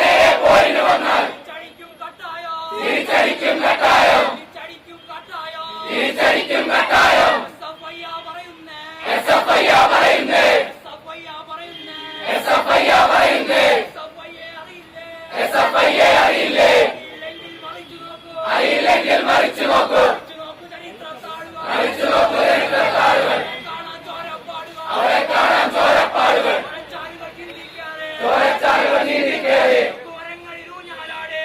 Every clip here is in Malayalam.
നേരെ പോരിന് വന്നാൽ തിരിച്ചടിക്കും കട്ടായം.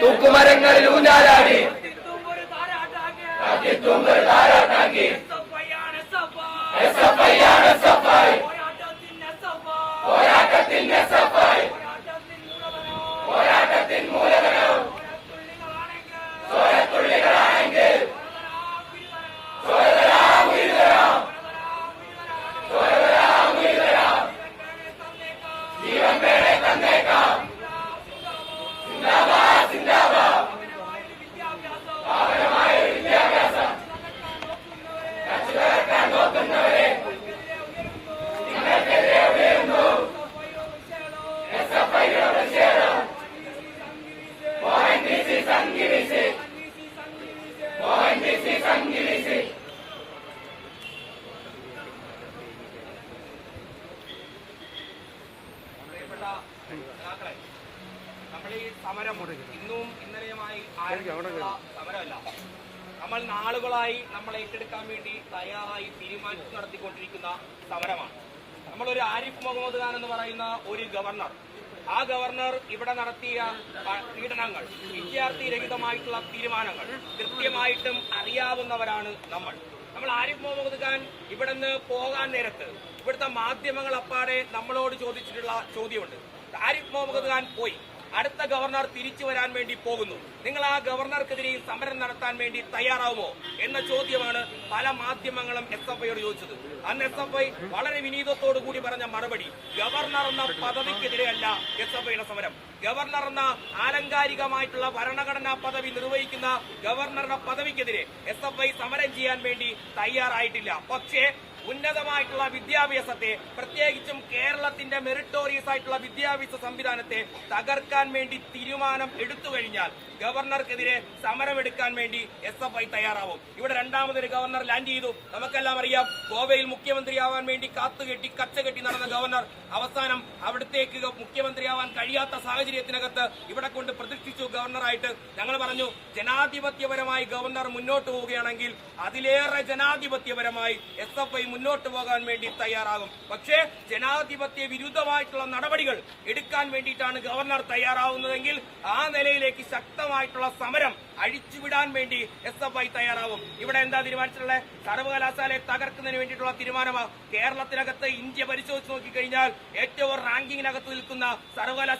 തൂക്കുമരങ്ങളിൽ ഊഞ്ഞാലാടി താരാട്ടാക്കി. പോരാട്ടത്തിന്റെ നമ്മൾ ഈ സമരം ഇന്നും ഇന്നലെയുമായി ആരംഭിച്ചുള്ള സമരമല്ല. നമ്മൾ നാളുകളായി നമ്മൾ ഏറ്റെടുക്കാൻ വേണ്ടി തയ്യാറായി തീരുമാനിച്ചു നടത്തിക്കൊണ്ടിരിക്കുന്ന സമരമാണ്. നമ്മളൊരു ആരിഫ് മുഹമ്മദ് ഖാൻ എന്ന് പറയുന്ന ഒരു ഗവർണർ ആ ഗവർണർ ഇവിടെ നടത്തിയ പീഡനങ്ങൾ വിദ്യാർത്ഥി രഹിതമായിട്ടുള്ള തീരുമാനങ്ങൾ കൃത്യമായിട്ടും അറിയാവുന്നവരാണ് നമ്മൾ. നമ്മൾ ആരിഫ് മുഹമ്മദ് ഖാൻ ഇവിടെ നിന്ന് പോകാൻ നേരത്ത് ഇവിടുത്തെ മാധ്യമങ്ങൾ അപ്പാടെ നമ്മളോട് ചോദിച്ചിട്ടുള്ള ചോദ്യമുണ്ട്. ആരിഫ് മുഹമ്മദ് ഖാൻ പോയി. അടുത്ത ഗവർണർ തിരിച്ചു വരാൻ വേണ്ടി പോകുന്നു. നിങ്ങൾ ആ ഗവർണർക്കെതിരെ സമരം നടത്താൻ വേണ്ടി തയ്യാറാവുമോ എന്ന ചോദ്യമാണ് പല മാധ്യമങ്ങളും എസ് എഫ് ഐയോട് ചോദിച്ചത്. അന്ന് എസ് എഫ് ഐ വളരെ വിനീതത്തോടു കൂടി പറഞ്ഞ മറുപടി ഗവർണർ എന്ന പദവിക്കെതിരെയല്ല എസ് എഫ് ഐയുടെ സമരം. ഗവർണർ എന്ന ആലങ്കാരികമായിട്ടുള്ള ഭരണഘടനാ പദവി നിർവഹിക്കുന്ന ഗവർണറുടെ പദവിക്കെതിരെ എസ് എഫ് ഐ സമരം ചെയ്യാൻ വേണ്ടി തയ്യാറായിട്ടില്ല. പക്ഷേ ഉന്നതമായിട്ടുള്ള വിദ്യാഭ്യാസത്തെ പ്രത്യേകിച്ചും കേരളത്തിന്റെ മെറിറ്റോറിയസ് ആയിട്ടുള്ള വിദ്യാഭ്യാസ സംവിധാനത്തെ തകർക്കാൻ വേണ്ടി തീരുമാനം എടുത്തു കഴിഞ്ഞാൽ ഗവർണർക്കെതിരെ സമരമെടുക്കാൻ വേണ്ടി എസ് എഫ് ഐ തയ്യാറാവും. ഇവിടെ രണ്ടാമതൊരു ഗവർണർ ലാൻഡ് ചെയ്തു. നമുക്കെല്ലാം അറിയാം ഗോവയിൽ മുഖ്യമന്ത്രിയാവാൻ വേണ്ടി കാത്തുകെട്ടി കച്ചകെട്ടി നടന്ന ഗവർണർ അവസാനം അവിടത്തേക്ക് മുഖ്യമന്ത്രിയാവാൻ കഴിയാത്ത സാഹചര്യത്തിനകത്ത് ഇവിടെ കൊണ്ട് പ്രതിഷ്ഠിച്ചു ഗവർണറായിട്ട്. ഞങ്ങൾ പറഞ്ഞു ജനാധിപത്യപരമായി ഗവർണർ മുന്നോട്ട് പോവുകയാണെങ്കിൽ അതിലേറെ ജനാധിപത്യപരമായി എസ് എഫ് ഐ മുന്നോട്ട് പോകാൻ വേണ്ടി തയ്യാറാകും. പക്ഷേ ജനാധിപത്യ വിരുദ്ധമായിട്ടുള്ള നടപടികൾ എടുക്കാൻ വേണ്ടിയിട്ടാണ് ഗവർണർ തയ്യാറാവുന്നതെങ്കിൽ ആ നിലയിലേക്ക് ശക്തമായിട്ടുള്ള സമരം അഴിച്ചുവിടാൻ വേണ്ടി എസ് എഫ് ഐ തയ്യാറാവും ഇവിടെ എന്താ തീരുമാനിച്ചിട്ടുള്ളത്? സർവകലാശാലയെ തകർക്കുന്നതിന് വേണ്ടിയിട്ടുള്ള തീരുമാനമാണ് കേരളത്തിനകത്ത് ഇന്ത്യ പരിശോധിച്ച് നോക്കിക്കഴിഞ്ഞാൽ ഏറ്റവും റാങ്കിങ്ങിനകത്ത് നിൽക്കുന്ന സർവകലാശാല